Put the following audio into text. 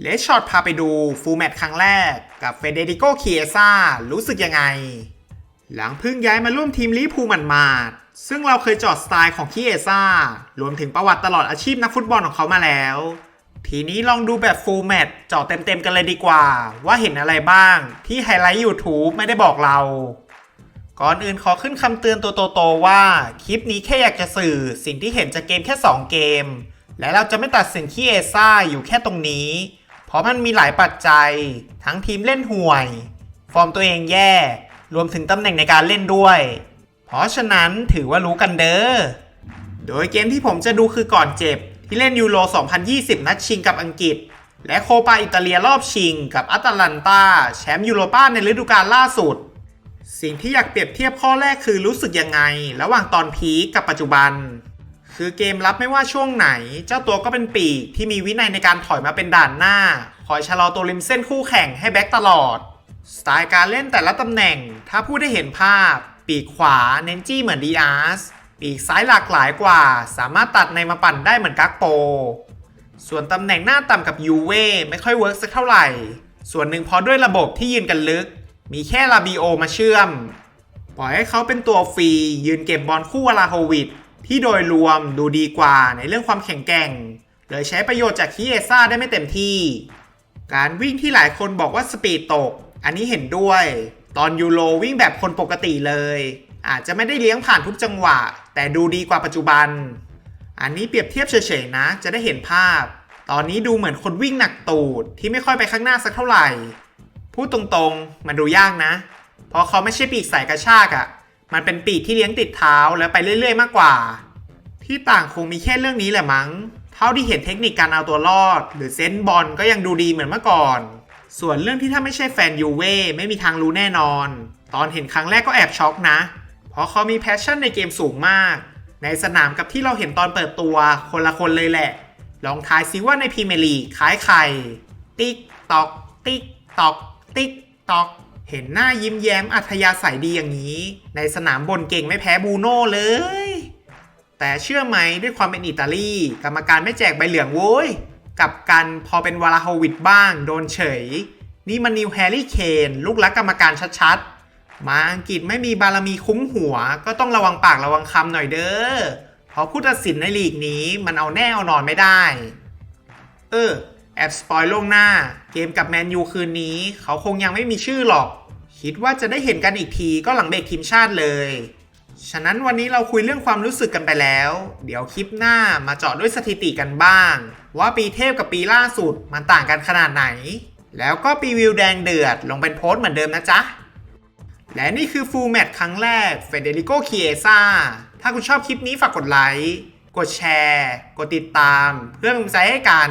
เลชช็อตพาไปดูฟูลแมตช์ครั้งแรกกับเฟเดริโกเคียซ่ารู้สึกยังไง หลังเพิ่งย้ายมาร่วมทีมลิพูลหมาดซึ่งเราเคยจอดสไตล์ของคีเอซ่ารวมถึงประวัติตลอดอาชีพนักฟุตบอลของเขามาแล้ว ทีนี้ลองดูแบบฟูลแมตช์จาะเต็มๆกันเลยดีกว่า ว่าเห็นอะไรบ้างที่ไฮไลท์ YouTube ไม่ได้บอกเราก่อนอื่นขอขึ้นคำเตือนตัวโตๆว่า คลิปนี้แค่อยากจะสื่อสิ่งที่เห็นจากเกมแค่ 2 เกม และเราจะไม่ตัดสินขี้เอซ่าอยู่แค่ตรงนี้ เพราะมันมีหลายปัจจัย ทั้งทีมเล่นห่วย ฟอร์มตัวเองแย่ รวมถึงตำแหน่งในการเล่นด้วย เพราะฉะนั้นถือว่ารู้กันเด้อ โดยเกมที่ผมจะดูคือก่อนเจ็บ ที่เล่นยูโร 2020 นัดชิงกับอังกฤษ และโคปาอิตาเลียรอบชิง กับอัตแลนตาแชมป์ยูโรป้าในฤดูกาลล่าสุด สิ่งที่อยากเปรียบเทียบข้อแรกคือรู้สึกยังไง ระหว่างตอนพีคกับปัจจุบัน คือเกมรับไม่ว่าช่วงไหน เจ้าตัวก็เป็นปีกที่มีวินัยในการถอยมาเป็นด่านหน้า คอยชะลอตัวริมเส้นคู่แข่งให้แบ็กตลอด สไตล์การเล่นแต่ละตำแหน่ง ถ้าผู้ได้เห็นภาพ ปีกขวาเน้นจี้เหมือนดีอาร์สปีกซ้ายหลากหลายกว่า สามารถตัดในมาปั่นได้เหมือนกักโป ส่วนตำแหน่งหน้าต่ำกับยูเว่ไม่ค่อยเวิร์กสักเท่าไหร่ ส่วนหนึ่งเพราะด้วยระบบที่ยืนกันลึก มีแค่ลาบิโอมาเชื่อม ปล่อยให้เขาเป็นตัวฟรียืนเก็บบอลคู่วลาโฮวิด ที่โดยรวมดูดีกว่าในเรื่องความแข็งแกร่ง เลยใช้ประโยชน์จากคีเอซ่าได้ไม่เต็มที่ การวิ่งที่หลายคนบอกว่าสปีดตก อันนี้เห็นด้วย ตอนยูโรวิ่งแบบคนปกติเลย อาจจะไม่ได้เลี้ยงผ่านทุกจังหวะ แต่ดูดีกว่าปัจจุบัน อันนี้เปรียบเทียบเฉยๆนะ จะได้เห็นภาพ ตอนนี้ดูเหมือนคนวิ่งหนักตูดที่ไม่ค่อยไปข้างหน้าสักเท่าไหร่ พูดตรงๆ มันดูยากนะ เพราะเขาไม่ใช่ปีกสายกระชากอะ่ะ มันเป็นปีกที่เลี้ยงติดเท้าแล้วไปเรื่อยๆ มากกว่า ที่ต่างคงมีแค่เรื่องนี้แหละมั้ง เท่าที่เห็นเทคนิคการเอาตัวรอด หรือเซนบอลก็ยังดูดีเหมือนเมื่อก่อน ส่วนเรื่องที่ถ้าไม่ใช่แฟนยูเว่ไม่มีทางรู้แน่นอน ตอนเห็นครั้งแรกก็แอบช็อกนะ เพราะเขามีแพชชั่นในเกมสูงมาก ในสนามกับที่เราเห็นตอนเปิดตัวคนละคนเลยแหละ ลองทายซิว่าในพรีเมียร์ลีกคล้ายใคร ติ๊กตอก ติ๊กตอก ติ๊กตอก เห็นหน้ายิ้มแย้มอัธยาศัยดีอย่างนี้ ในสนามบนเก่งไม่แพ้บูโน่เลย แต่เชื่อไหมด้วยความเป็นอิตาลีกรรมการไม่แจกใบเหลืองโว้ยกับกันพอเป็นวาลาโฮวิดบ้างโดนเฉย นี่มันนิวแฮร์รี่เคนลูกรักกรรมการชัดๆ มาอังกฤษไม่มีบารมีคุ้มหัว ก็ต้องระวังปากระวังคำหน่อยเด้อเพราะผู้ตัดสินในลีกนี้มันเอาแน่เอานอนไม่ได้ เออ แอบสปอยล่วงหน้า เกมกับแมนยูคืนนี้ เขาคงยังไม่มีชื่อหรอก คิดว่าจะได้เห็นกันอีกทีก็หลังเบรกทีมชาติเลย ฉะนั้นวันนี้เราคุยเรื่องความรู้สึกกันไปแล้ว เดี๋ยวคลิปหน้ามาเจาะด้วยสถิติกันบ้าง ว่าปีเทพกับปีล่าสุดมันต่างกันขนาดไหน แล้วก็ปีวิวแดงเดือดลงเป็นโพสต์เหมือนเดิมนะจ๊ะและนี่คือฟูลแมตช์ครั้งแรกเฟเดริโกเคียซ่าถ้าคุณชอบคลิปนี้ฝากกดไลค์ กดแชร์ กดติดตาม เพื่อเป็นกำลังใจให้กัน